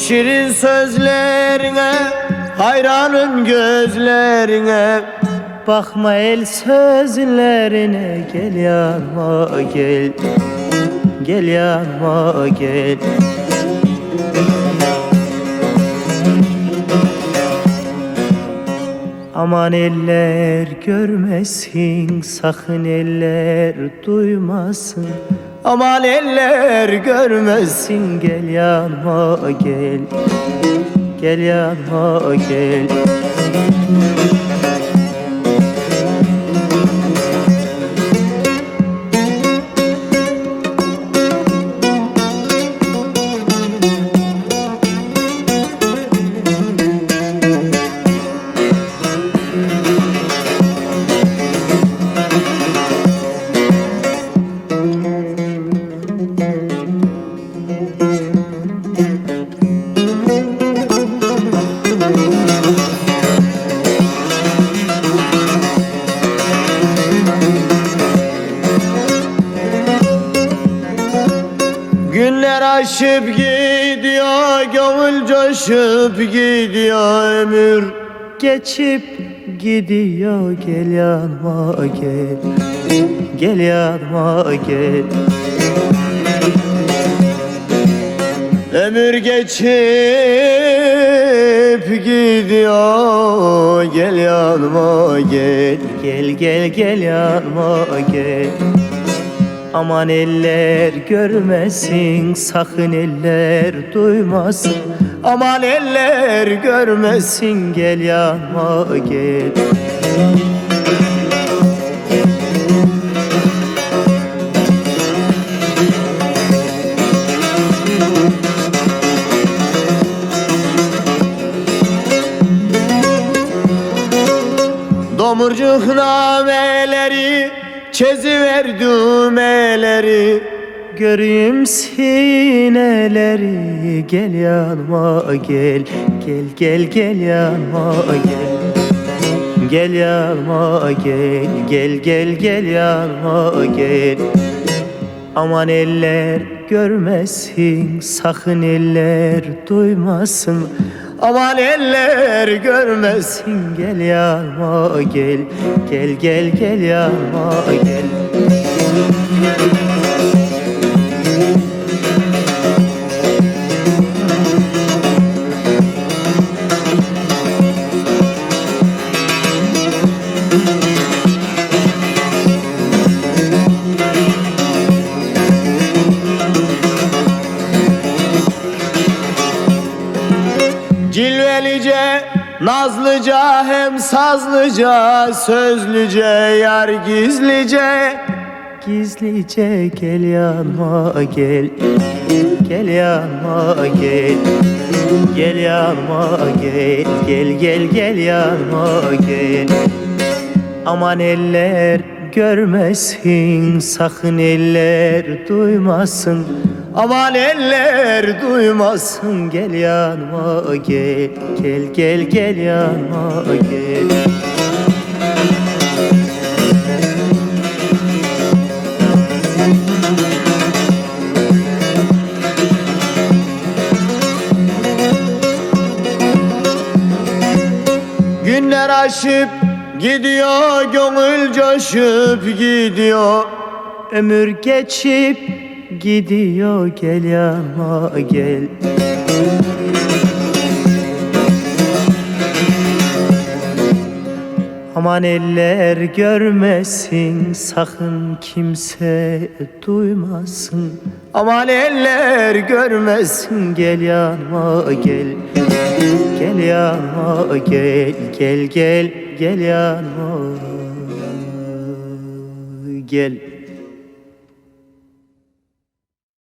Şirin sözlerine hayranım gözlerine. Bakma el sözlerine gel yanıma gel. Gel yanıma gel. Aman eller görmesin sakın eller duymasın Aman eller görmesin gel yanıma gel. Gel yanıma gel Günler aşıp gidiyor Gönül coşup gidiyor ömür. Geçip gidiyor gel yanıma gel. Gel yanıma gel. Ömür geçip gidiyor Gel yanıma gel. Gel gel gel yanıma gel Aman eller görmesin sakın eller duymasın. Aman eller görmesin gel yanıma gel. Domurcuk nameleri Çeziver düğmeleri Göreyim sineleri. Gel yanıma gel Gel gel gel yanıma gel. Gel yanıma gel Gel gel gel yanıma gel. Aman eller görmesin Sakın eller duymasın Aman eller görmesin Gel yanıma gel. Gel gel gel yanıma gel. Cilvelice, nazlıca hem sazlıca Sözlüce yar gizlice. Gizlice gel yanıma gel Gel yanıma gel Gel yanıma gel Gel gel gel yanıma gel. Aman eller görmesin Sakın eller duymasın Aman eller duymasın Gel yanıma gel Gel gel gel yanıma gel. Günler aşıp gidiyor Gönül coşup gidiyor. Ömür geçip gidiyor gel yanıma gel. Aman eller görmesin sakın kimse duymasın. Aman eller görmesin gel yanıma gel. Gel yanıma gel gel gel gel yanıma gel